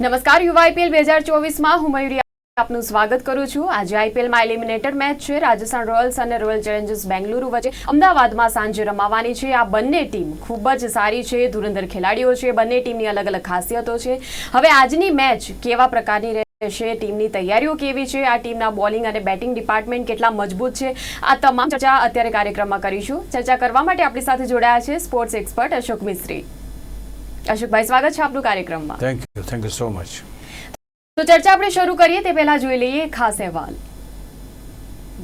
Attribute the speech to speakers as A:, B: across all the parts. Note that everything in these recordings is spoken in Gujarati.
A: નમસ્કાર, યુવા આઈપીએલ બે હજાર ચોવીસમાં હું મયુરી આપનું સ્વાગત કરું છું. આજે આઈપીએલમાં એલિમિનેટર મેચ છે. રાજસ્થાન રોયલ્સ અને રોયલ ચેલેન્જર્સ બેંગલુરુ વચ્ચે અમદાવાદમાં સાંજે રમાવાની છે. આ બંને ટીમ ખૂબ જ સારી છે. ધુરંધર ખેલાડીઓ છે. બંને ટીમની અલગ અલગ ખાસિયતો છે. હવે આજની મેચ કેવા પ્રકારની રહેશે? ટીમની તૈયારીઓ કેવી છે? આ ટીમના બોલિંગ અને બેટિંગ ડિપાર્ટમેન્ટ કેટલા મજબૂત છે? આ તમામ ચર્ચા અત્યારે કાર્યક્રમમાં કરીશું. ચર્ચા કરવા માટે આપણી સાથે જોડાયા છે સ્પોર્ટ્સ એક્સપર્ટ અશોક મિસ્ત્રી. અશોકભાઈ સ્વાગત છે આપનું કાર્યક્રમમાં.
B: Thank you thank you so much
A: તો ચર્ચા આપણે શરૂ કરીએ તે પહેલા જોઈ લઈએ ખાસ અહેવાલ.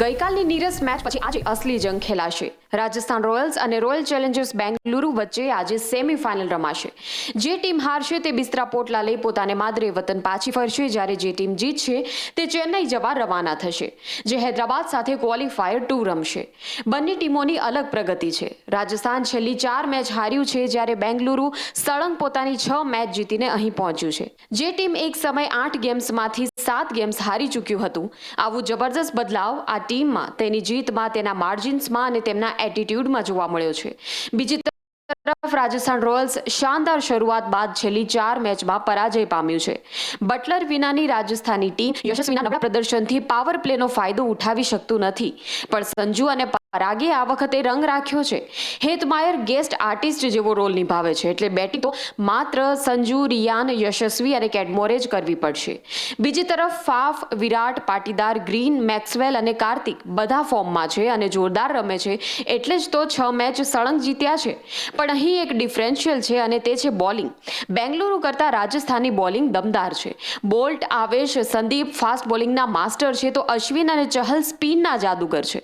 A: ગઈકાલની નીરસ મેચ પછી આજે અસલી જંગ ખેલાશે. રાજસ્થાન રોયલ્સ અને રોયલ ચેલેન્જર્સ બેંગલુરુ વચ્ચે આજે સેમીફાઇનલ રમાશે. જે ટીમ હારશે તે બિસ્તરા પોટલા લઈ પોતાને માદરે વતન પાછી ફરશે. જ્યારે જે ટીમ જીતશે તે ચેન્નઈ જવા રવાના થશે, જે હૈદરાબાદ સાથે ક્વોલિફાયર ટુ રમશે. બંને ટીમોની અલગ પ્રગતિ છે. રાજસ્થાન છેલ્લી ચાર મેચ હાર્યું છે જ્યારે બેંગલુરુ સળંગ પોતાની છ મેચ જીતીને અહીં પહોંચ્યું છે. જે ટીમ એક સમય આઠ ગેમ્સમાંથી સાત ગેમ્સ હારી ચૂક્યું હતું. આવું જબરજસ્ત બદલાવ આ ટીમમાં તેની જીતમાં, તેના માર્જિન્સમાં અને તેમના એટીટ્યુડમાં જોવા મળ્યો છે. બીજી તરફ રાજસ્થાન રોયલ્સ શાનદાર શરૂઆત બાદ છેલ્લી ચાર મેચમાં પરાજય પામ્યું છે. બટલર વિનાની રાજસ્થાની ટીમ યશસ્વીના નબળા પ્રદર્શનથી પાવર પ્લેનો ફાયદો ઉઠાવી શકતું નથી. પણ સંજુ અને પરાગે આ વખતે રંગ રાખ્યો છે. હેતમાયર ગેસ્ટ આર્ટિસ્ટ જેવો રોલ નિભાવે છે. એટલે બેટિંગ તો માત્ર સંજુ, રિયાન, યશસ્વી અને કેડમોરે જ કરવી પડશે. બીજી તરફ Faf, Virat, Patidar Green, Maxwell અને કાર્તિક બધા ફોર્મમાં છે અને જોરદાર રમે છે. એટલે જ તો છ મેચ સળંગ જીત્યા છે. પણ અહીં એક ડિફરન્શિયલ છે અને તે છે બોલિંગ. બેંગલુરુ કરતાં રાજસ્થાની બોલિંગ દમદાર છે. બોલ્ટ આવેશ સંદીપ, ફાસ્ટ બોલિંગના માસ્ટર છે તો અશ્વિન અને ચહલ સ્પિનના જાદુગર છે.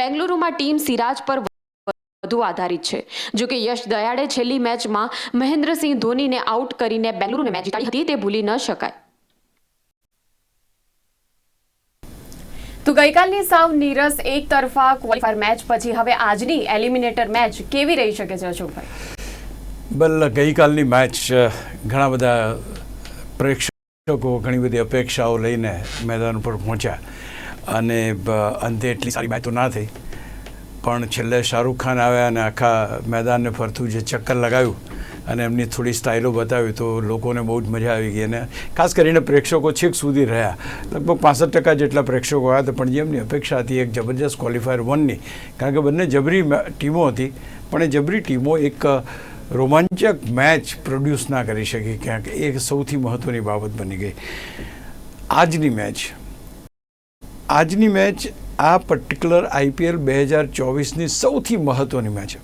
A: બેંગલુરુમાં ટીમ સિરાજ પર વધુ આધારિત છે. જો કે યશ દયાળે છેલ્લી મેચમાં મહેન્દ્રસિંહ ધોનીને આઉટ કરીને બેંગલુરુને મેચ જીતાડી હતી તે ભૂલી ન શકાય. તો ગઈકાલની સાવ નીરસ એક તરફા ક્વોલિફાયર મેચ પછી હવે આજની એલિમિનેટર મેચ કેવી રહી શકે છે અશોકભાઈ?
B: બલ, ગઈકાલની મેચ ઘણા બધા પ્રેક્ષકો ઘણી બધી અપેક્ષાઓ લઈને મેદાન ઉપર પહોંચ્યા અને અંતે એટલી સારી મેચ તો ના થઈ. પણ છેલ્લે શાહરૂખ ખાન આવ્યા અને આખા મેદાનને ફરતું જે ચક્કર લગાવ્યું અને એમની થોડી સ્ટાઇલો બતાવી તો લોકોને બહુ જ મજા આવી ગઈ. અને ખાસ કરીને પ્રેક્ષકો છેક સુધી રહ્યા. લગભગ પાસઠ ટકા જેટલા પ્રેક્ષકો આવ્યા હતા, પણ જેમની અપેક્ષા હતી એક જબરજસ્ત ક્વોલિફાયર વનની. કારણ કે બંને જબરી ટીમો હતી, પણ એ જબરી ટીમો એક રોમાંચક મેચ પ્રોડ્યુસ ના કરી શકી, ક્યાંક એ સૌથી મહત્ત્વની બાબત બની ગઈ. આજની મેચ આજની મેચ આ પર્ટિક્યુલર આઈપીએલ બે હજાર ચોવીસની સૌથી મહત્ત્વની મેચ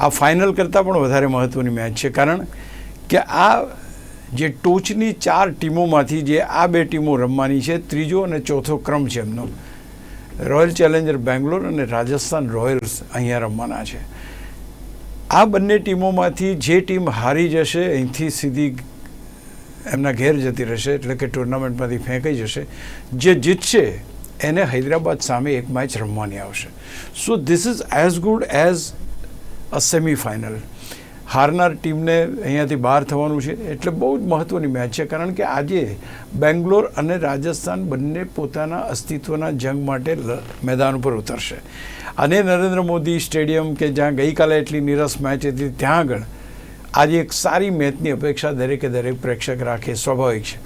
B: આ ફાઇનલ કરતાં પણ વધારે મહત્ત્વની મેચ છે. કારણ કે આ જે ટોચની ચાર ટીમોમાંથી જે આ બે ટીમો રમવાની છે, ત્રીજો અને ચોથો ક્રમ છે એમનો. રોયલ ચેલેન્જર બેંગ્લોર અને રાજસ્થાન રોયલ્સ અહીંયા રમવાના છે. આ બંને ટીમોમાંથી જે ટીમ હારી જશે, અહીંથી સીધી એમના ઘેર જતી રહેશે, એટલે કે ટુર્નામેન્ટમાંથી ફેંકાઈ જશે. જે જીતશે, એને હૈદરાબાદ સામે એક મેચ રમવાની આવશે. So this is as good as semifinal હારનાર ટીમને અહીંયાથી બહાર થવાનું છે એટલે બહુ જ મહત્ત્વની મેચ છે, કારણ કે આજે બેંગ્લોર અને રાજસ્થાન બંને પોતાના અસ્તિત્વના જંગ માટે મેદાન ઉપર ઉતરશે. અને નરેન્દ્ર મોદી સ્ટેડિયમ કે જ્યાં ગઈકાલે એટલી નીરસ મેચ હતી, ત્યાં આગળ આજે એક સારી મેચની અપેક્ષા દરેકે દરેક પ્રેક્ષક રાખે, સ્વાભાવિક છે.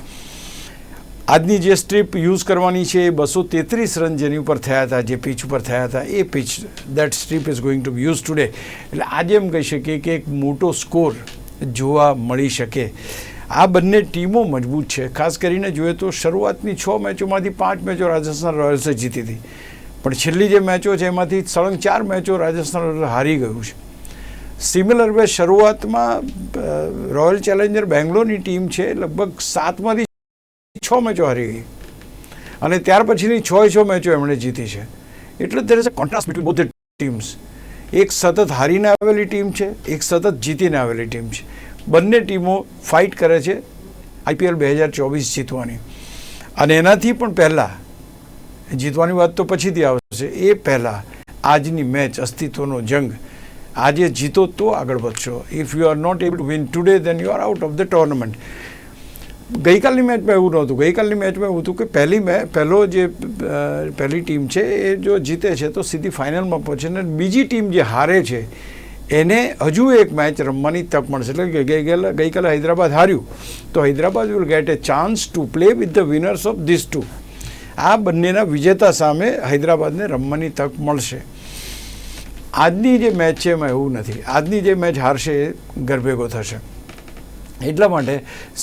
B: આજની જે સ્ટ્રીપ યુઝ કરવાની છે એ બસો તેત્રીસ રન જેની ઉપર થયા હતા, જે પીચ ઉપર થયા હતા, એ pitch that strip is going to be use today એટલે આજે એમ કહી શકીએ કે એક મોટો સ્કોર જોવા મળી શકે. આ બંને ટીમો મજબૂત છે. ખાસ કરીને જોઈએ તો શરૂઆતની છ મેચોમાંથી પાંચ મેચો રાજસ્થાન રોયલ્સે જીતી હતી. પણ છેલ્લી જે મેચો છે એમાંથી સળંગ ચાર મેચો રાજસ્થાન રોયલ્સ હારી ગયું છે. સિમિલર વે શરૂઆતમાં રોયલ ચેલેન્જર બેંગ્લોરની ટીમ છે, લગભગ સાતમાંથી છ મેચો હારી ગઈ. અને ત્યાર પછીની છ છ મેચો એમણે જીતી છે. એટલે there is a contrast between both teams એક સતત હારીને આવેલી ટીમ છે, એક સતત જીતીને આવેલી ટીમ છે. બંને ટીમો ફાઇટ કરે છે આઈપીએલ બે હજાર ચોવીસ જીતવાની. અને એનાથી પણ પહેલાં, જીતવાની વાત તો પછીથી આવશે, એ પહેલાં આજની મેચ અસ્તિત્વનો જંગ. આજે જીતો તો આગળ વધશો. If you are not able to win today then you are out of the tournament ગઈકાલની મેચમાં એવું નહોતું. ગઈકાલની મેચમાં એવું હતું કે પહેલી મેચ પહેલો જે પહેલી ટીમ છે, એ જો જીતે છે તો સીધી ફાઇનલમાં પહોંચે ને બીજી ટીમ જે હારે છે, એને હજુ એક મેચ રમવાની તક મળશે. એટલે કે ગઈકાલે ગઈકાલે હૈદરાબાદ હાર્યું. તો Hyderabad will get a chance to play with the winners of this two. આ બંનેના વિજેતા સામે હૈદરાબાદને રમવાની તક મળશે. આજની જે મેચ છે એમાં એવું નથી. આજની જે મેચ હારશે એ ગરભેગો થશે. એટલા માટે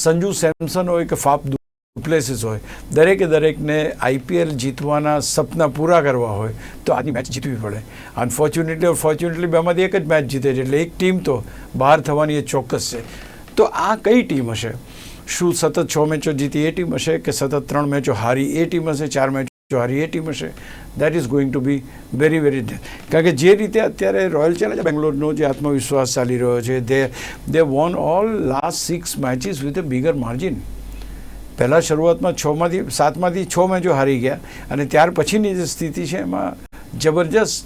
B: સંજુ સેમસન હોય કે ફાફ પ્લેસીસ હોય. દરેકે દરેકને આઈપીએલ જીતવાના સપના પૂરા કરવા હોય, તો આજની મેચ જીતવી પડે. અનફોર્ચ્યુનેટલી ઓર ફોર્ચ્યુનેટલી બેમાંથી એક જ મેચ જીતે છે, એટલે એક ટીમ તો બહાર થવાની એ ચોક્કસ છે. તો આ કઈ ટીમ હશે? શું સતત છ મેચો જીતી એ ટીમ હશે કે સતત ત્રણ મેચો હારી એ ટીમ હશે, ચાર મેચો હારી એ ટીમ હશે? That is going to be very very કારણ કે જે રીતે અત્યારે રોયલ ચેલેન્જર બેંગ્લોરનો જે આત્મવિશ્વાસ ચાલી રહ્યો છે they they won all last six matches with a bigger margin પહેલાં શરૂઆતમાં છમાંથી સાતમાંથી છ મેચો હારી ગયા અને ત્યાર પછીની જે સ્થિતિ છે એમાં જબરજસ્ત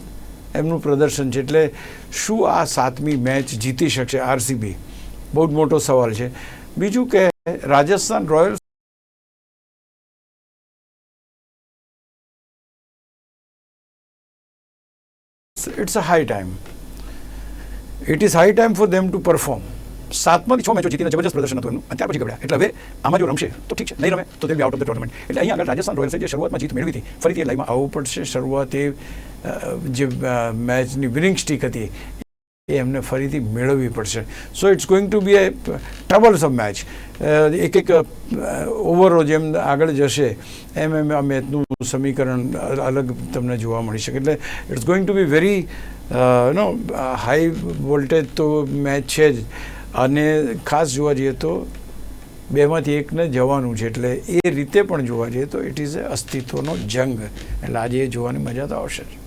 B: એમનું પ્રદર્શન છે. એટલે શું આ સાતમી મેચ જીતી શકશે આરસીબી? બહુ જ મોટો સવાલ છે. બીજું કે Rajasthan royals it's a high time it is high time for them to perform સાતમાંથી છ મેચો જીતીને જબરજસ્ત પ્રદર્શન હતું એમનું અને પછી ગબડ્યા એટલે હવે આમાં જો રમશે, તો ઠીક છે. નહીં રમે, તો તે be out of the tournament એટલે અહીંયા આગળ રાજસ્થાન રોયલ્સે જે શરૂઆતમાં જીત મેળવી હતી, ફરીથી એ લાઈમાં આવવું પડશે. શરૂઆત જે મેચની વિનિંગ સ્ટીક હતી એ એમને ફરીથી મેળવવી પડશે. So it's going to be a troublesome match એક એક ઓવરો જેમ આગળ જશે, એમ એમ આ મેચનું સમીકરણ અલગ તમને જોવા મળી શકે. એટલે it's going to be very know high voltage તો મેચ છે જ. અને ખાસ જોવા જઈએ તો બેમાંથી એકને જવાનું છે. એટલે એ રીતે પણ જોવા જઈએ તો ઇટ ઇઝ એ અસ્તિત્વનો જંગ. એટલે આજે એ જોવાની મજા તો આવશે જ.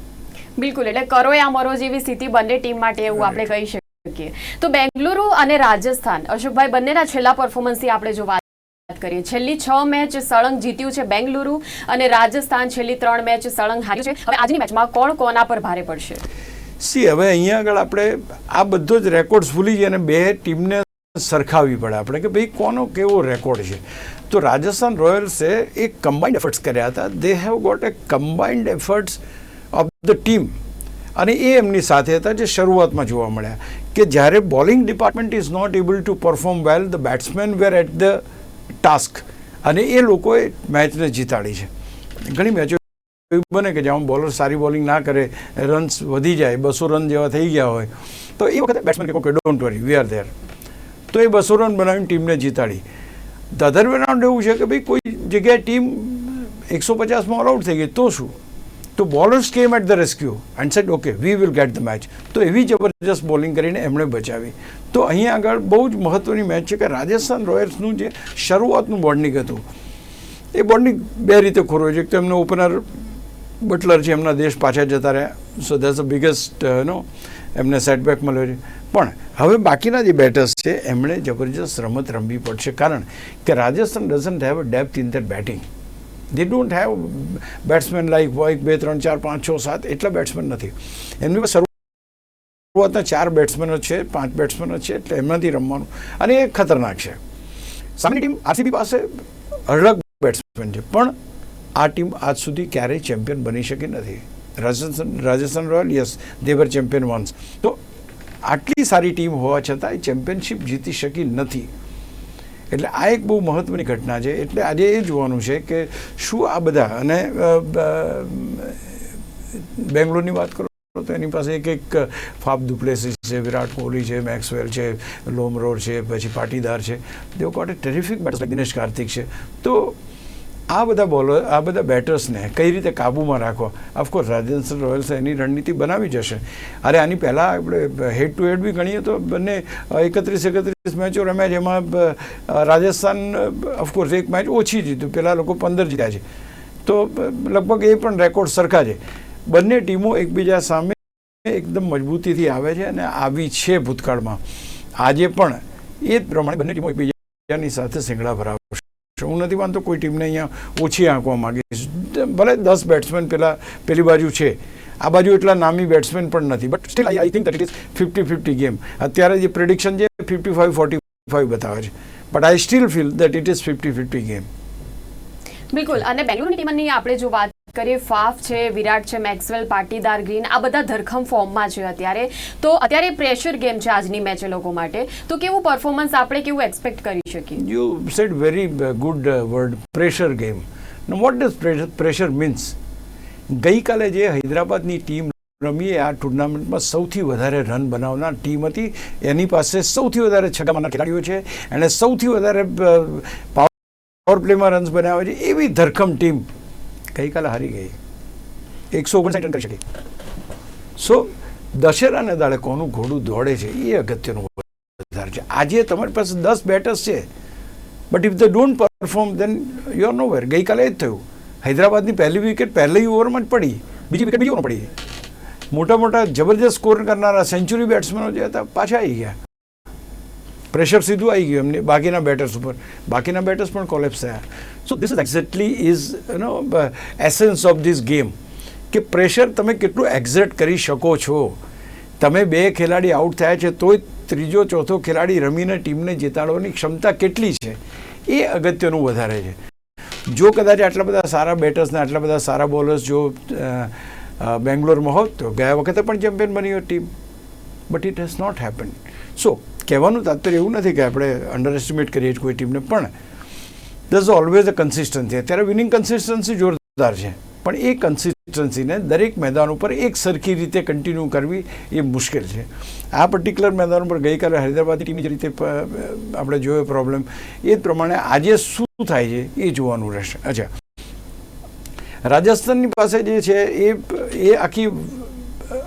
A: બિલકુલ એટલે કરો એ મરો જેવી સ્થિતિ બંને ટીમ માટે એવું આપણે કહી શકીએ. તો બેંગલુરુ અને રાજસ્થાન અશોકભાઈ બંનેના છેલ્લા પરફોર્મન્સથી આપણે જો વાત કરીએ છેલ્લી છ મેચ સળંગ જીત્યું છે બેંગલુરુ અને રાજસ્થાન છેલ્લી ત્રણ મેચ સળંગ હાર્યું છે. હવે આજની મેચમાં કોણ કોના પર ભારે પડશે?
B: સી હવે અહીંયા આગળ આપણે આ બધો જ રેકોર્ડ્સ ભૂલી જઈએ અને બે ટીમને સરખાવવી પડે આપણે કે ભાઈ કોનો કેવો રેકોર્ડ છે. તો રાજસ્થાન રોયલ્સે એક કમ્બાઇન્ડ એફર્ટ્સ કર્યા હતા. They have got a combined efforts of the team અને એ એમની સાથે હતા જે શરૂઆતમાં જોવા મળ્યા કે જ્યારે bowling department is not able to perform well the batsman were at the task અને એ લોકોએ મેચને જીતાડી છે. ઘણી મેચો એવું બને કે જ્યાં બોલર સારી બોલિંગ ના કરે રન્સ વધી જાય, બસો રન જેવા થઈ ગયા હોય, તો એ વખતે બેટ્સમેન કે don't worry we are there તો એ બસો રન બનાવીને ટીમને જીતાડી. ધ અધર વે રાઉન્ડ એવું છે કે ભાઈ કોઈ જગ્યાએ ટીમ એકસો પચાસમાં ઓલ આઉટ થઈ ગઈ, તો શું? તો બોલર્સ કેમ at the rescue and set okay we will get the match તો એવી જબરજસ્ત બોલિંગ કરીને એમણે બચાવી. તો અહીંયા આગળ બહુ જ મહત્ત્વની મેચ છે કે રાજસ્થાન રોયલ્સનું જે શરૂઆતનું બોર્ડિંગ હતું, એ બોર્ડિંગ બે રીતે ખોરવાય છે એક તો એમનો ઓપનર બટલર છે, એમના દેશ પાછા જતા રહ્યા. સો ધેટ્સ અ બિગેસ્ટ નો એમને સેટબેક મળ્યો છે. પણ હવે બાકીના જે બેટર્સ છે, એમણે જબરજસ્ત રમત રમવી પડશે. કારણ કે Rajasthan doesn't have a depth in their batting they don't have batsman like એક, બે, ત્રણ, ચાર, પાંચ, છ, સાત, એટલા બેટ્સમેન નથી. એમની પાસે શરૂઆતના ચાર બેટ્સમેનો છે, પાંચ બેટ્સમેનો છે, એટલે એમનાથી રમવાનું. અને એ ખતરનાક છે. સામેની ટીમ આરસીબી પાસે અઢળક બેટ્સમેન છે, પણ આ ટીમ આજ સુધી ક્યારેય ચેમ્પિયન બની શકી નથી. Rajasthan Rajasthan royal yes they were champion once તો આટલી સારી ટીમ હોવા છતાં ચેમ્પિયનશિપ જીતી શકી નથી. એટલે આ એક બહુ મહત્ત્વની ઘટના છે. એટલે આજે એ જોવાનું છે કે શું આ બધા અને બેંગ્લોરની વાત કરો તો એની પાસે એક એક ફાફ દુપ્લેસી છે, વિરાટ કોહલી છે, મેક્સવેલ છે, લોમરોડ છે, પછી પાટીદાર છે. They've got a terrific batters Dinesh Karthik છે. તો આ બધા બોલર આ બધા બેટર્સને કઈ રીતે કાબૂમાં રાખો? ઓફકોર્સ રાજસ્થાન રોયલ્સ એની રણનીતિ બનાવી જશે. અરે, આની પહેલાં આપણે હેડ ટુ હેડ બી ગણીએ તો બંને એકત્રીસ એકત્રીસ મેચો રમ્યા જેમાં રાજસ્થાન ઓફકોર્સ એક મેચ ઓછી જીત્યું પેલા લોકો પંદર જીત્યા છે. તો લગભગ એ પણ રેકોર્ડ સરખા છે. બંને ટીમો એકબીજા સામે એકદમ મજબૂતીથી આવે છે અને આવી છે ભૂતકાળમાં. આજે પણ એ જ પ્રમાણે બંને ટીમો એકબીજાની સાથે સિંગડા ભરાવશે. હું નથી માનતો કોઈ ટીમને અહીંયા ઓછી આંકવા માંગીશ ભલે દસ બેટ્સમેન પેલા પેલી બાજુ છે. આ બાજુ એટલા નામી બેટ્સમેન પણ નથી. But still I think that is fifty fifty game અત્યારે જે પ્રિડિક્શન છે ફિફ્ટી ફાઇવ ફોર્ટી ફાઇવ બતાવે છે. But I still feel that it is fifty fifty game
A: બિલકુલ. અને બેંગલુરુની ટીમની આપણે જો વાત કરીએ ફાફ છે, વિરાટ છે, મેક્સવેલ, પાટીદાર, ગ્રીન, આ બધા ધરખમ ફોર્મમાં છે અત્યારે. તો અત્યારે પ્રેશર ગેમ છે આજની મેચ એ લોકો માટે. તો કેવું પરફોર્મન્સ આપણે કેવું એક્સપેક્ટ કરી શકીએ?
B: You said very good word pressure game what does pressure means ગઈકાલે જે હૈદરાબાદની ટીમ રમીએ, આ ટુર્નામેન્ટમાં સૌથી વધારે રન બનાવનાર ટીમ હતી. એની પાસે સૌથી વધારે છગામાના ખેલાડીઓ છે એણે સૌથી વધારે પાવર પ્લેમાં રન્સ બનાવ્યા છે. એવી ધરખમ ટીમ ગઈકાલે હારી ગઈ. એકસો ઓગણસાઠ રન કરી શકી. સો દશેરાને દાડે કોનું ઘોડું દોડે છે, એ અગત્યનું વધારે છે. આજે તમારી પાસે દસ બેટર્સ છે but if they don't perform then you are nowhere ગઈકાલે જ થયું. હૈદરાબાદની પહેલી વિકેટ પહેલી ઓવરમાં જ પડી. બીજી વિકેટ બીજી ઓવરમાં પડી. મોટા મોટા જબરજસ્ત સ્કોર કરનારા સેન્ચુરી બેટ્સમેનો જે હતા, પાછા આવી ગયા. પ્રેશર સીધું આવી ગયું એમને. બાકીના બેટર્સ ઉપર. બાકીના બેટર્સ પણ કોલેપ્સ થયા. So this exactly is no essence of this game કે પ્રેશર તમે કેટલું એક્ઝેટ કરી શકો છો. તમે બે ખેલાડી આઉટ થયા છે, તોય ત્રીજો, ચોથો ખેલાડી રમીને ટીમને જીતાડવાની ક્ષમતા કેટલી છે? એ અગત્યનું વધારે છે. જો કદાચ આટલા બધા સારા બેટર્સને આટલા બધા સારા બોલર્સ જો બેંગ્લોરમાં હોત, તો ગયા વખતે પણ ચેમ્પિયન બની team but it has not happen so કહેવાનું તાત્પર્ય એવું નથી કે આપણે અંડર એસ્ટિમેટ કરીએ કોઈ ટીમને પણ દસ ઓલવેઝ અ કન્સિસ્ટન્સી અત્યારે વિનિંગ કન્સિસ્ટન્સી જોરદાર છે. પણ એ કન્સિસ્ટન્સીને દરેક મેદાન ઉપર એક સરખી રીતે કન્ટિન્યુ કરવી એ મુશ્કેલ છે. આ પર્ટિક્યુલર મેદાન ઉપર ગઈકાલે હૈદરાબાદની ટીમ જે રીતે આપણે જોયો પ્રોબ્લેમ એ પ્રમાણે આજે શું થાય છે એ જોવાનું રહેશે. અચ્છા. રાજસ્થાનની પાસે જે છે એ એ આખી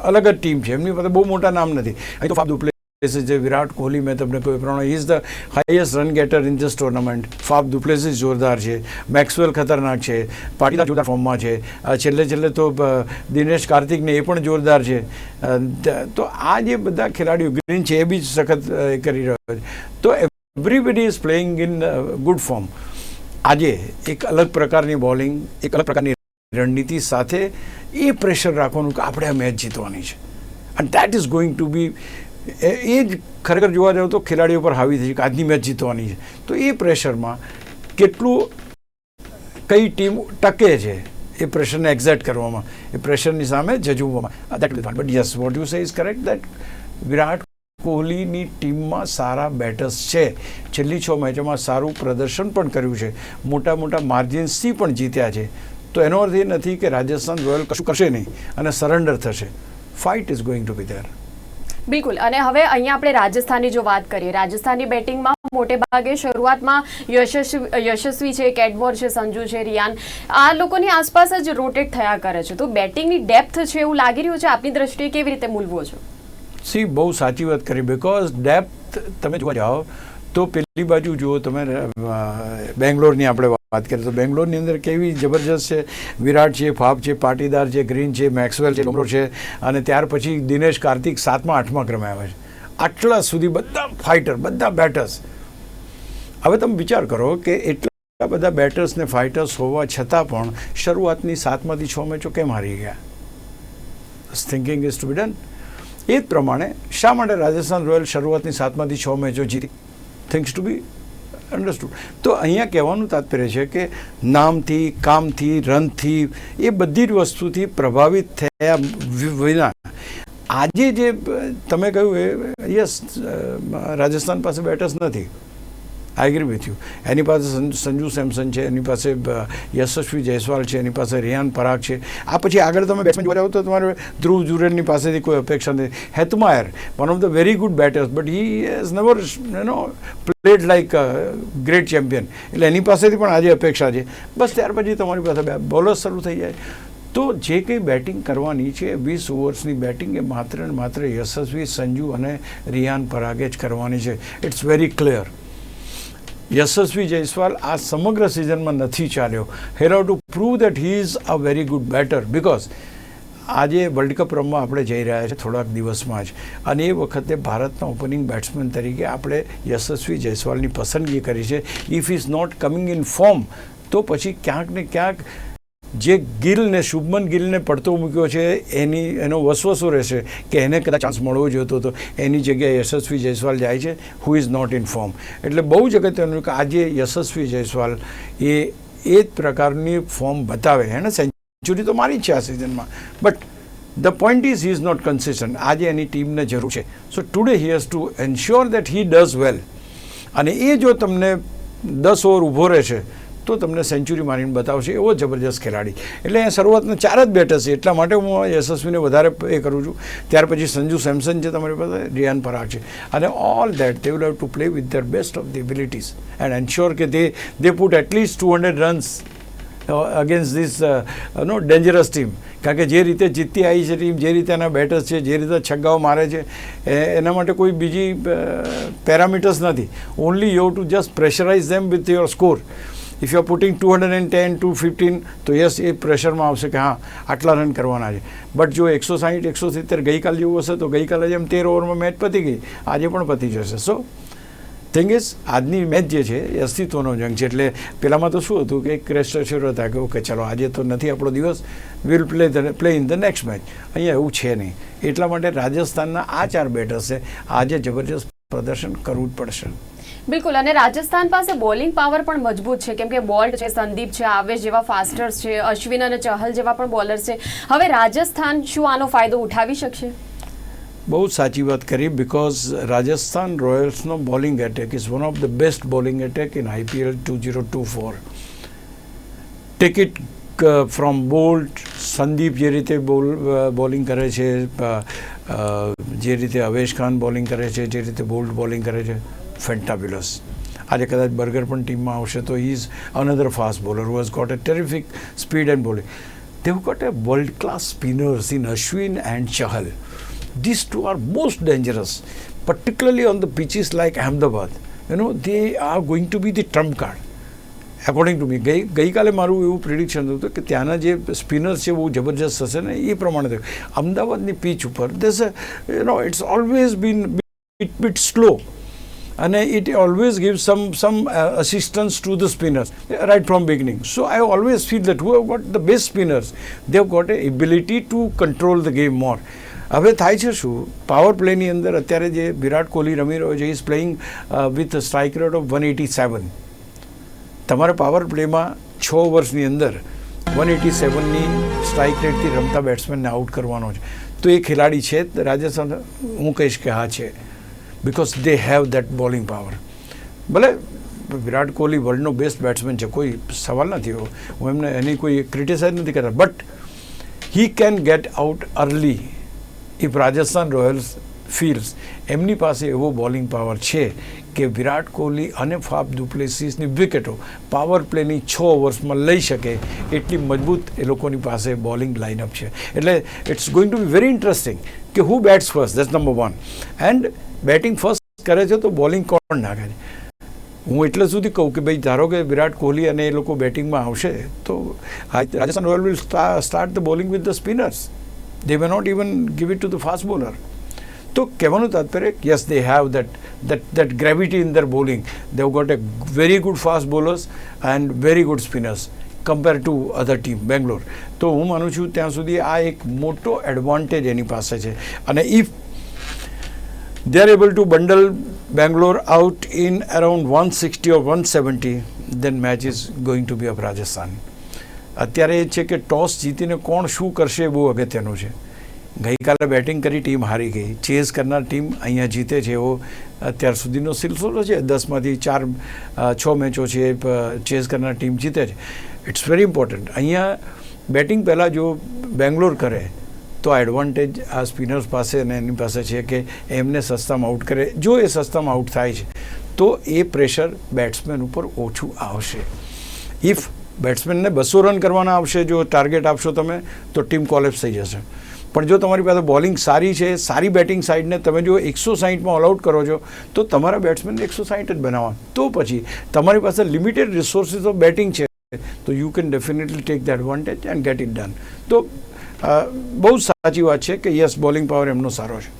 B: અલગ જ ટીમ છે. એમની પાસે બહુ મોટા નામ નથી. અહીં તો ફાફ દુપ્લેસિસ છે વિરાટ કોહલી મેં તમને કહ્યું પ્રમાણે is the highest run getter in this tournament Faf du Plessis જોરદાર છે મેક્સવેલ ખતરનાક છે પાટીદાર જોરદાર ફોર્મમાં છે છેલ્લે છેલ્લે તો દિનેશ કાર્તિકને એ પણ જોરદાર છે ત- આ જે બધા ખેલાડીઓ ગ્રીન છે એ બી સખત કરી રહ્યો છે તો everybody is playing in good form આજે એક અલગ પ્રકારની બોલિંગ એક અલગ પ્રકારની રણનીતિ સાથે એ પ્રેશર રાખવાનું આપણે આ મેચ જીતવાની છે. અને that is going to be a જ ખરેખર જોવા જાવ તો ખેલાડીઓ પર હાવી થઈ છે કે આજની મેચ જીતવાની છે. તો એ પ્રેશરમાં કેટલું કઈ ટીમ ટકે છે એ પ્રેશરને એક્ઝેક્ટ કરવામાં, એ પ્રેશરની સામે જજવવામાં that but yes what you say is correct that Virat કોહલીની ટીમમાં સારા બેટર્સ છે. છેલ્લી છ મેચોમાં સારું પ્રદર્શન પણ કર્યું છે. મોટા મોટા માર્જિન્સથી પણ જીત્યા છે. તો એનો અર્થ એ નથી કે રાજસ્થાન રોયલ કશું કરશે નહીં અને સરેન્ડર થશે. Fight is going to be there
A: બિલકુલ. અને હવે અહીંયા આપણે રાજસ્થાનની જો વાત કરીએ, રાજસ્થાનની બેટિંગમાં મોટે ભાગે શરૂઆતમાં યશસ્વી છે કેડમોર છે, સંજુ છે, રિયાન. આ લોકોની આસપાસ જ રોટેટ થયા કરે છે. તો બેટિંગની ડેપ્થ છે એવું લાગી રહ્યું છે? આપની દ્રષ્ટિએ કેવી રીતે મૂલવો છો?
B: સી, બહુ સાચી વાત કરી. બિકોઝ ડેપ્થ, તમે જોવા જાઓ, તો પેલી બાજુ જુઓ તમે બેંગ્લોરની આપણે વાત કરીએ તો બેંગ્લોરની અંદર કેવી જબરજસ્ત છે, વિરાટ છે, ફાફ છે, પાટીદાર છે, ગ્રીન છે, મેક્સવેલ છે લોમરો છે, અને ત્યાર પછી દિનેશ કાર્તિક સાતમા, આઠમા ક્રમે આવે છે. આટલા સુધી બધા ફાઇટર બધા બેટર્સ હવે તમે વિચાર કરો કે એટલા બધા બેટર્સ ને ફાઇટર્સ હોવા છતાં પણ શરૂઆતની સાતમાંથી છ મેચો કેમ હારી ગયા? Thinking is to be done એ જ પ્રમાણે શા માટે રાજસ્થાન રોયલ શરૂઆતની સાતમાંથી છ મેચો જીતી? થિંક્સ ટુ બી અન્ડરસ્ટુડ તો અહીંયા કહેવાનું તાત્પર્ય છે કે નામથી, કામથી રનથી એ બધી જ વસ્તુથી પ્રભાવિત થયા વિના આજે જે તમે કહ્યું એ, યસ રાજસ્થાન પાસે બેટર્સ નથી. આઈ એગ્રી વિથ યુ એની પાસે સંજુ સેમસન છે, એની પાસે યશસ્વી જયસ્વાલ છે, એની પાસે રિયાન પરાગ છે. આ પછી આગળ તમે બેટ્સમેન જોવા જાઓ તો તમારે ધ્રુવ જુરેલની પાસેથી કોઈ અપેક્ષા નથી. Hetmyer one of the very good batters but he has never you know played like great champion એટલે એની પાસેથી પણ આજે અપેક્ષા છે. બસ ત્યાર પછી તમારી પાસે બે બોલર્સ શરૂ થઈ જાય. તો જે કંઈ બેટિંગ કરવાની છે, વીસ ઓવર્સની બેટિંગ એ માત્ર ને માત્ર યશસ્વી, સંજુ અને રિયાન પરાગે જ કરવાની છે. It's very clear Yashasvi Jaiswal આ સમગ્ર સિઝનમાં નથી ચાલ્યો. Here to prove that he is a very good batter because આજે વર્લ્ડ કપ રમવા આપણે જઈ રહ્યા છીએ થોડાક દિવસમાં જ. અને એ વખતે ભારતના ઓપનિંગ બેટ્સમેન તરીકે આપણે યશસ્વી જયસ્વાલની પસંદગી કરી છે. If is not coming in form તો પછી ક્યાંક ને ક્યાંક જે ગિલને, શુભમન ગિલને પડતો મૂક્યો છે, એની, એનો વસવસો રહેશે કે એને કદાચ ચાન્સ મળવો જોઈતો હતો એની જગ્યાએ યશસ્વી જયસ્વાલ જાય છે who is not in form એટલે બહુ જ અગત્યનું કે આજે યશસ્વી જયસ્વાલ, એ એ જ પ્રકારની ફોર્મ બતાવે એને સેન્ચુરી તો મારી જ છે આ સિઝનમાં but the point is he is not consistent આજે એની ટીમને જરૂર છે. So today he has to ensure that he does well અને એ જો તમને દસ ઓવર ઊભો રહેશે તો તમને સેન્ચુરી મારીને બતાવશે, એવો જબરજસ્ત ખેલાડી. એટલે શરૂઆતના ચાર જ બેટર છે એટલા માટે હું યશસ્વીને વધારે એ કરું છું. ત્યાર પછી સંજુ સેમસન છે તમારી પાસે, રિયાન પરાગ છે. અને all that they will have to play with their best of the abilities and ensure કે they they put at least two hundred runs against this no dangerous team કારણ કે જે રીતે જીતતી આવી છે ટીમ જે રીતે એના બેટર્સ છે, જે રીતે છગ્ગાઓ મારે છે એના માટે કોઈ બીજી પેરામીટર્સ નથી. Only you to just pressurise them with your score if you are putting two hundred and ten to fifteen તો યસ એ પ્રેશરમાં આવશે કે હા, આટલા રન કરવાના છે. બટ જો એકસો સાહીઠ, એકસો સિત્તેર ગઈકાલ જેવું હશે, તો ગઈકાલે જેમ તેર ઓવરમાં મેચ પતી ગઈ, આજે પણ પતી જશે. સો થિંગ ઇઝ આજની મેચ જે છે, એ અસ્તિત્વનો જંગ છે. એટલે પેલામાં તો શું હતું કે એક ક્રેસ્ટ શરૂ હતા કે ઓકે ચલો, આજે તો નથી આપણો દિવસ. Will play the play in the next match અહીંયા એવું છે નહીં. એટલા માટે રાજસ્થાનના આ ચાર બેટર્સે આજે જબરજસ્ત પ્રદર્શન કરવું જ પડશે.
A: બિલકુલ, અને રાજસ્થાન પાસે બોલિંગ પાવર પણ મજબૂત છે. કેમ કે બોલ્ટ છે, સંદીપ છે, આવેશ જેવા ફાસ્ટર્સ છે, અશ્વિન અને ચહલ જેવા પણ બોલર છે. હવે રાજસ્થાન શું આનો ફાયદો ઉઠાવી શકશે?
B: બહુ સાચી વાત કરી because Rajasthan રોયલ્સનો bowling attack is one of the best bowling attack in IPL two zero two four ticket from Boult Sandeep જે રીતે બોલ બોલિંગ કરે છે જે રીતે અવેશ ખાન બોલિંગ કરે છે, જે રીતે બોલ્ટ બોલિંગ કરે છે ફેન્ટાબ્યુલસ આજે કદાચ બર્ગર પણ ટીમમાં આવશે તો is another fast bowler who has got a terrific speed and bowling they've got a world class spinners in Ashwin and Chahal these two are most dangerous, particularly on the pitches like Ahmedabad. You know, they are going to be the trump card. According to me ગઈ ગઈકાલે મારું એવું પ્રિડિક્શન હતું કે ત્યાંના જે સ્પિનર્સ છે બહુ જબરજસ્ત હશે ને એ પ્રમાણે થયું અમદાવાદની પીચ ઉપર this you know it's always been it bit slow અને it always give some some assistance to the spinners right from beginning so I always feel that who have got the best spinners they have got a ability to control the game more હવે થાય છે શું? પાવર પ્લેની અંદર અત્યારે જે વિરાટ કોહલી, રમી રહ્યો છે is playing with strike rate of one eighty seven તમારે પાવર પ્લેમાં છ વર્ષની અંદર વન એટી સેવનની સ્ટ્રાઇક રેટથી રમતા બેટ્સમેનને આઉટ કરવાનો છે. તો એ ખેલાડી છે રાજસ્થાન, હું કહીશ કે હા છે. Because they have that bowling power ભલે વિરાટ કોહલી વર્લ્ડનો બેસ્ટ બેટ્સમેન છે, કોઈ સવાલ નથી હું એમને એની કોઈ ક્રિટિસાઇઝ નથી કરતા. But he can get out early if Rajasthan Royals feels એમની પાસે એવો બોલિંગ પાવર છે કે વિરાટ કોહલી અને ફાફ ડુપ્લેસીસની વિકેટો પાવર પ્લેની છ ઓવર્સમાં લઈ શકે એટલી મજબૂત એ લોકોની પાસે બોલિંગ લાઇનઅપ છે. એટલે it's going to be very interesting કે who bats first that's number one and batting first કરે છે તો બોલિંગ કોણ નાખે છે હું એટલે સુધી કહું કે ભાઈ, ધારો કે વિરાટ કોહલી અને એ લોકો બેટિંગમાં આવશે, તો Rajasthan Royal will start the bowling with the spinners they've not even give it to the fast bowler તો કહેવાનું તાત્પર્ય yes they have that that that gravity in their bowling they've got a very good fast bowlers and very good spinners compare to other team Bangalore તો હું માનું છું ત્યાં સુધી આ એક મોટો એડવાન્ટેજ એની પાસે છે. અને if they are able to bundle Bangalore out in around 160 or 170, then match is going to be of Rajasthan. અત્યારે એ છે કે ટોસ જીતીને કોણ શું કરશે બહુ અગત્યનું છે. ગઈકાલે બેટિંગ કરી ટીમ હારી ગઈ. ચેઝ કરનાર ટીમ અહીંયા જીતે છે એવો અત્યાર સુધીનો સિલસિલો છે. દસમાંથી ચાર છ મેચો છે ચેઝ કરનાર ટીમ જીતે છે. ઇટ્સ વેરી ઇમ્પોર્ટન્ટ અહીંયા બેટિંગ પહેલાં જો બેંગ્લોર કરે તો આ એડવાન્ટેજ આ સ્પિનર્સ પાસે અને એની પાસે છે કે એમને સસ્તામાં આઉટ કરે. જો એ સસ્તામાં આઉટ થાય છે, તો એ પ્રેશર બેટ્સમેન ઉપર ઓછું આવશે. ઇફ બેટ્સમેનને બસો રન કરવાના આવશે, જો ટાર્ગેટ આપશો તમે, તો ટીમ કોલેપ્સ થઈ જશે. પણ જો તમારી પાસે બોલિંગ સારી છે, સારી બેટિંગ સાઇડને તમે જો એકસો સાહીઠમાં ઓલઆઉટ કરો છો, તો તમારા બેટ્સમેનને એકસો સાહીઠ જ બનાવવા તો પછી તમારી પાસે લિમિટેડ રિસોર્સિસ ઓફ બેટિંગ છે, તો you can definitely take the advantage and get it done તો બહુ સાચી વાત છે કે યસ બોલિંગ પાવર એમનો સારો છે.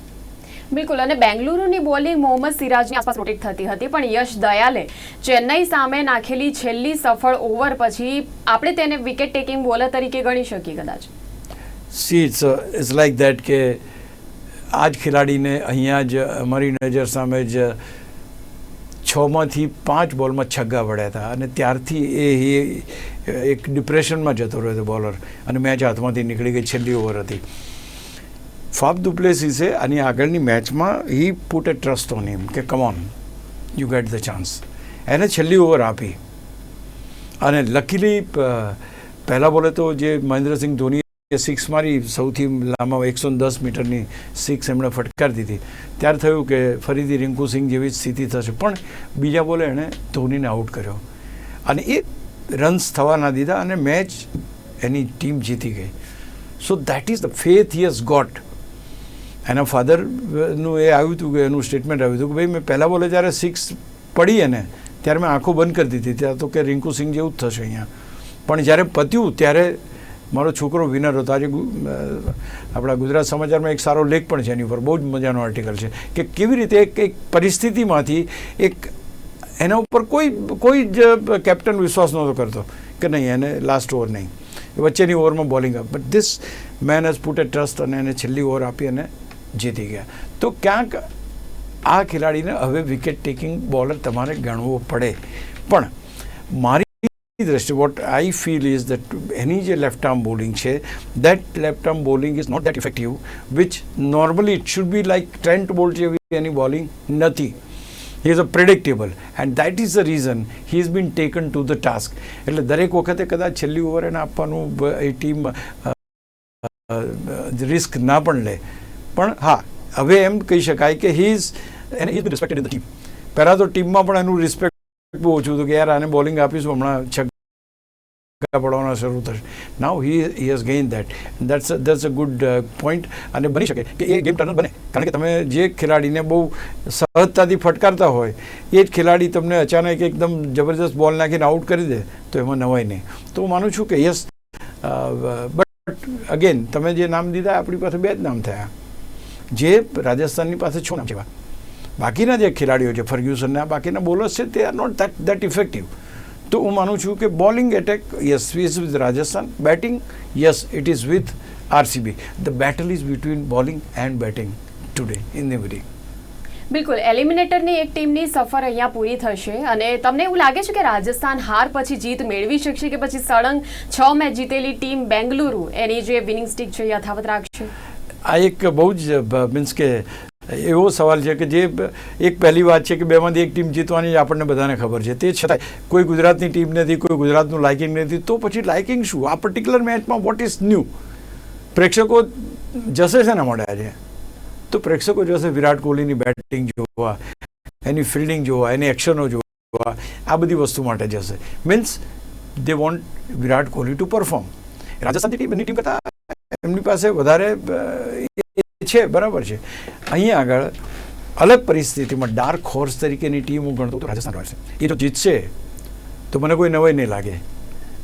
A: બિલકુલ અને બેંગલુરુની બોલિંગ મોહમ્મદ સિરાજની આસપાસ રોટેટ થતી હતી પણ યશ દયાલે ચેન્નઈ સામે નાખેલી છેલ્લી સફળ ઓવર પછી આપણે તેને વિકેટ ટેકિંગ બોલર તરીકે ગણી શકીએ કદાચ.
B: See it's it's like that કે આ જ ખેલાડીને અહીંયા જ અમારી નજર સામે જ છમાંથી પાંચ બોલમાં છગ્ગા પડ્યા હતા અને ત્યારથી એ એક ડિપ્રેશનમાં જતો રહ્યો હતો બોલર અને મેચ હાથમાંથી નીકળી ગઈ છેલ્લી ઓવર હતી. ફાફ દુપ્લેસીસે આની આગળની મેચમાં he put a trust on him કે come on you get the chance એને છેલ્લી ઓવર આપી. અને લકીલી પહેલાં બોલે તો જે મહેન્દ્રસિંહ ધોનીએ સિક્સ મારી સૌથી લાંબા એકસો દસ મીટરની સિક્સ એમણે ફટકારી દીધી. ત્યારે થયું કે ફરીથી રિંકુ સિંહ જેવી જ સ્થિતિ થશે. પણ બીજા બોલે એણે ધોનીને આઉટ કર્યો. અને એ રન્સ થવા ના દીધા અને મેચ એની ટીમ જીતી ગઈ. So that is the faith yes got એના ફાધરનું એ આવ્યું હતું કે, એનું સ્ટેટમેન્ટ આવ્યું હતું કે, ભાઈ, મેં પહેલાં બોલે જ્યારે સિક્સ પડી એને, ત્યારે મેં આંખો બંધ કરી દીધી. ત્યાં તો કે રિંકુ સિંહ જેવું જ થશે અહીંયા. પણ જ્યારે પત્યું, ત્યારે મારો છોકરો વિનર હતો. આજે આપણા ગુજરાત સમાચારમાં એક સારો લેખ પણ છે એની ઉપર. બહુ જ મજાનો આર્ટિકલ છે કે કેવી રીતે એક એક પરિસ્થિતિમાંથી એક એના ઉપર કોઈ કોઈ જ કેપ્ટન વિશ્વાસ નહોતો કરતો કે નહીં, એને લાસ્ટ ઓવર નહીં. વચ્ચેની ઓવરમાં બોલિંગ આપ but this man has put a trust અને એને છેલ્લી ઓવર આપી અને જીતી ગયા. તો ક્યાંક આ ખેલાડીને હવે વિકેટ ટેકિંગ બોલર તમારે ગણવો પડે. પણ મારી દ્રષ્ટિ what I feel is that એની જે લેફ્ટ આર્મ બોલિંગ છે that left arm bowling is not that effective which normally it should be like Trent Boult જેવી એની બોલિંગ નથી. He is a predictable and that is the reason he is been taken to the task એટલે દરેક વખતે કદાચ છેલ્લી ઓવર એને આપવાનું એ ટીમ રિસ્ક ના પણ લે. પણ હા, હવે એમ કહી શકાય કે હી ઇઝ એને ઇઝ રિસ્પેક્ટેડ ધ ટીમ પહેલાં તો ટીમમાં પણ એનું રિસ્પેક્ટ બહુ ઓછું હતું કે યાર આને બોલિંગ આપીશું, હમણાં છગ્ગા પડવાના શરૂ થશે. Now he he has gain that that's that's a good point અને બની શકે કે એ ગેમ ટર્નર બને. કારણ કે તમે જે ખેલાડીને બહુ સહજતાથી ફટકારતા હોય, એ જ ખેલાડી તમને અચાનક એકદમ જબરજસ્ત બોલ નાખીને આઉટ કરી દે, તો એમાં નવાય નહીં. તો હું માનું છું કે યસ બટ અગેન તમે જે નામ દીધા, આપણી પાસે બે જ નામ થયા. જે રાજસ્થાનની પાસે છ નામ જેવા બાકીના જે ખેલાડીઓ છે ફર્ગ્યુસનના બાકીના બોલર્સ છે તે are not that that effective તો હું માનું છું કે bowling attack yes is with Rajasthan. Batting yes it is with RCB the battle is between bowling and batting today in the evening
A: બિલકુલ. એલિમિનેટરની એક ટીમની સફર અહીંયા પૂરી થશે અને તમને એવું લાગે છે કે રાજસ્થાન હાર પછી જીત મેળવી શકશે કે પછી સળંગ છ મેચ જીતેલી ટીમ બેંગલુરુ એની જે વિનિંગ સ્ટીક છે યથાવત રાખશે?
B: આ એક બહુ જ મીન્સ કે એવો સવાલ છે કે જે એક પહેલી વાત છે કે બેમાંથી એક ટીમ જીતવાની આપણને બધાને ખબર છે. તે છતાંય કોઈ ગુજરાતની ટીમ નથી, કોઈ ગુજરાતનું લાઇકિંગ નથી. તો પછી લાઇકિંગ શું? આ પર્ટિક્યુલર મેચમાં વોટ ઇઝ ન્યૂ પ્રેક્ષકો જશે શેના માટે આજે? તો પ્રેક્ષકો જશે વિરાટ કોહલીની બેટિંગ જોવા, એની ફિલ્ડિંગ જોવા, એની એક્શનો જોવા, આ બધી વસ્તુ માટે જશે. Means they want Virat Kohli to perform રાજસ્થાનની ટીમ એની ટીમ કરતાં એમની પાસે વધારે છે બરાબર છે. અહીંયા આગળ અલગ પરિસ્થિતિમાં ડાર્ક હોર્સ તરીકેની ટીમ હું ગણતો રાજસ્થાન રોયલ્સ એ તો જીતશે. તો મને કોઈ નવાઈ નહીં લાગે.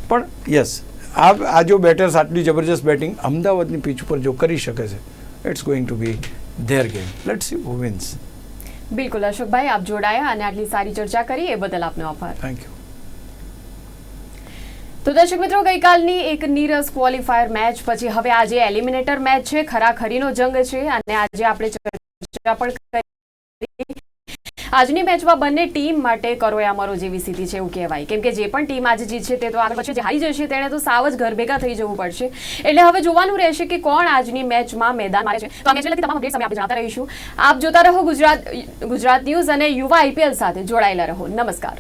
B: પણ યસ આ આ જો બેટર્સ આટલી જબરજસ્ત બેટિંગ અમદાવાદની પીચ ઉપર જો કરી શકે છે it's going to be their game let see who wins
A: બિલકુલ અશોકભાઈ આપ જોડાયા અને આટલી સારી ચર્ચા કરી એ બદલ આપનો આભાર.
B: થેન્ક યુ
A: તો દર્શક મિત્રો, ગઈકાલની એક નીરસ ક્વોલિફાયર મેચ પછી હવે આજે એલિમિનેટર મેચ છે, ખરાખરીનો જંગ છે, અને આજે આપણે ચર્ચા પણ આજની મેચમાં બંને ટીમ માટે કરો અમારો મરો જેવી સ્થિતિ છે એવું કહેવાય. કેમ કે જે પણ ટીમ આજે જીતશે તે તો આગળ પછી હારી જશે તેણે તો સાવ જ ઘર ભેગા થઈ જવું પડશે. એટલે હવે જોવાનું રહેશે કે કોણ આજની મેચમાં મેદાન મારે છે. તો લગતી તમામ અપડેટ્સ અમે આપણે જાણતા રહીશું. આપ જોતા રહો ગુજરાત ગુજરાત ન્યૂઝ અને યુવા આઈપીએલ સાથે જોડાયેલા રહો. નમસ્કાર.